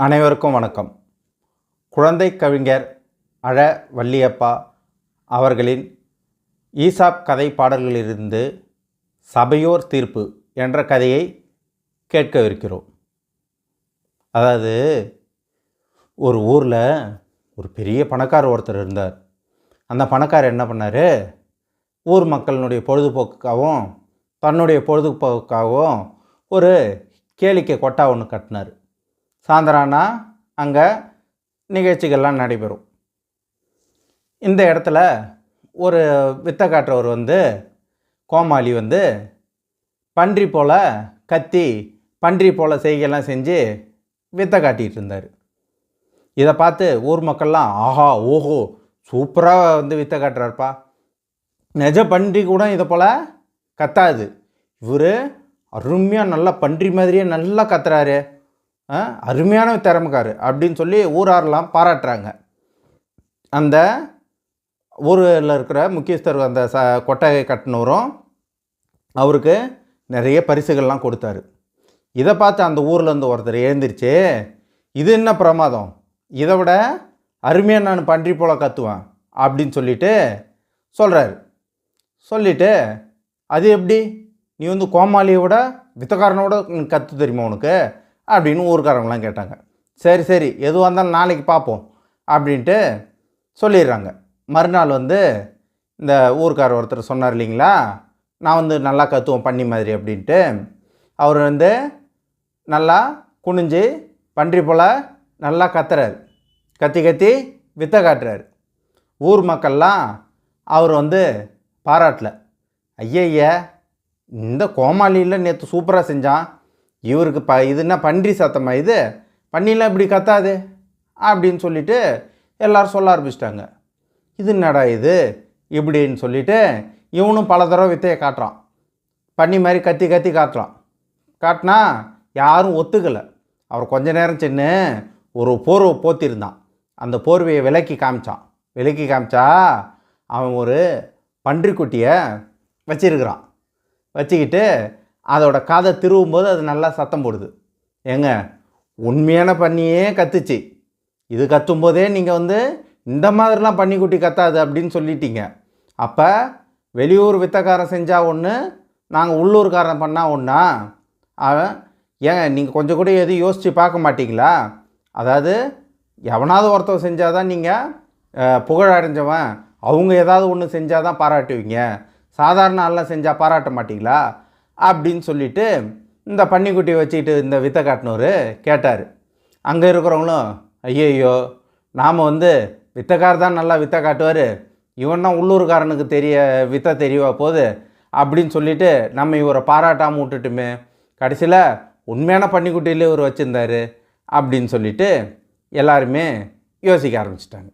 அனைவருக்கும் வணக்கம். குழந்தை கவிஞர் அழ வள்ளியப்பா அவர்களின் ஈசாப் கதை பாடல்களிலிருந்து சபையோர் தீர்ப்பு என்ற கதையை கேட்கவிருக்கிறோம். அதாவது ஒரு ஊரில் ஒரு பெரிய பணக்காரர் ஒருத்தர் இருந்தார். அந்த பணக்காரர் என்ன பண்ணார்? ஊர் மக்களினுடைய பொழுதுபோக்குக்காகவும் தன்னுடைய பொழுதுபோக்குக்காகவும் ஒரு கேளிக்கை கொட்டா ஒன்று கட்டினார். சாயந்தரம்னா அங்கே நிகழ்ச்சிகள்லாம் நடைபெறும். இந்த இடத்துல ஒரு வித்தை காட்டுறவர் வந்து கோமாளி வந்து பன்றி போல் கத்தி பன்றி போல் செய்கையெல்லாம் செஞ்சு வித்த காட்டிகிட்டு இருந்தார். இதை பார்த்து ஊர் மக்கள்லாம் ஆஹா ஓஹோ சூப்பராக வந்து வித்த காட்டுறாருப்பா. நிஜ பன்றி கூட இதை போல் கத்தாது. இவர் அருமையாக நல்லா பன்றி மாதிரியே நல்லா கத்துறாரு. அருமையான திறமைக்காரு அப்படின்னு சொல்லி ஊராரெல்லாம் பாராட்டுறாங்க. அந்த ஊரில் இருக்கிற முக்கியஸ்தர் அந்த ச கொட்டகை கட்டினவரும் அவருக்கு நிறைய பரிசுகள்லாம் கொடுத்தாரு. இதை பார்த்து அந்த ஊர்லேருந்து ஒருத்தர் எழுந்திருச்சு இது என்ன பிரமாதம்? இதை விட அருமையாக நான் பன்றி போல் கத்துவேன் அப்படின்னு சொல்லிட்டு சொல்கிறாரு சொல்லிவிட்டு அது எப்படி? நீ வந்து கோமாளியை விட வித்தக்காரனோட கற்று தெரியுமா உனக்கு? அப்படின்னு ஊருக்காரங்களாம் கேட்டாங்க. சரி சரி எதுவாக இருந்தாலும் நாளைக்கு பார்ப்போம் அப்படின்ட்டு சொல்லிடுறாங்க. மறுநாள் வந்து இந்த ஊர்க்காரர் ஒருத்தர் சொன்னார் இல்லைங்களா? நான் வந்து நல்லா கற்றுவோம் பண்ணி மாதிரி அப்படின்ட்டு. அவர் வந்து நல்லா குனிஞ்சு பன்றி போல் நல்லா கத்துறாரு. கத்தி கத்தி வித்தை காட்டுறாரு. ஊர் மக்கள்லாம் அவர் வந்து பாராட்டல. ஐயய்ய இந்த கோமாளியில் நேற்று சூப்பராக செஞ்சான். இவருக்கு ப இதுனா பன்றி சத்தமா இது? பண்ணிலாம் இப்படி கத்தாது அப்படின்னு சொல்லிட்டு எல்லோரும் சொல்ல ஆரம்பிச்சிட்டாங்க. இது என்னடா இது? இப்படின்னு சொல்லிட்டு இவனும் பல தடவை வித்தையை காட்டுறான். பண்ணி மாதிரி கத்தி கத்தி காட்டுறான். காட்டினா யாரும் ஒத்துக்கலை. அவர் கொஞ்ச நேரம் சின்ன ஒரு போர்வை போத்திருந்தான். அந்த போர்வையை விலக்கி காமிச்சான். விலக்கி காமிச்சா அவன் ஒரு பன்றிக்குட்டியை வச்சிருக்கிறான். வச்சுக்கிட்டு அதோட காதை திருவும்போது அது நல்லா சத்தம் போடுது. ஏங்க உண்மையான பண்ணியே கத்துச்சு. இது கத்தும்போதே நீங்கள் வந்து இந்த மாதிரிலாம் பன்னிக்குட்டி கத்தாது அப்படின்னு சொல்லிட்டீங்க. அப்போ வெளியூர் வித்தக்காரன் செஞ்சால் ஒன்று நாங்கள் உள்ளூர்காரன் பண்ணால் ஒன்றா அவன் ஏங்க நீங்கள் கொஞ்சம் கூட எதுவும் யோசித்து பார்க்க மாட்டிங்களா? அதாவது எவனாவது ஒருத்தன் செஞ்சால் தான் நீங்கள் புகழ் அடைஞ்சவன். அவங்க ஏதாவது ஒன்று செஞ்சால் தான் பாராட்டுவீங்க. சாதாரண ஆள்லாம் செஞ்சால் பாராட்ட மாட்டிங்களா? அப்படின்னு சொல்லிட்டு இந்த பன்னிக்குட்டியை வச்சுக்கிட்டு இந்த வித்தை காட்டினவர் கேட்டார். அங்கே இருக்கிறவங்களும் ஐயையோ நாம் வந்து வித்தக்கார் தான் நல்லா வித்தை காட்டுவார். இவன்தான் உள்ளூர்காரனுக்கு தெரிய வித்தை தெரியவா போகுது? அப்படின்னு சொல்லிட்டு நம்ம இவரை பாராட்டாமல் விட்டுட்டுமே கடைசியில் உண்மையான பன்னிக்குட்டியிலே இவர் வச்சுருந்தார். அப்படின்னு சொல்லிட்டு எல்லாருமே யோசிக்க ஆரம்பிச்சிட்டாங்க.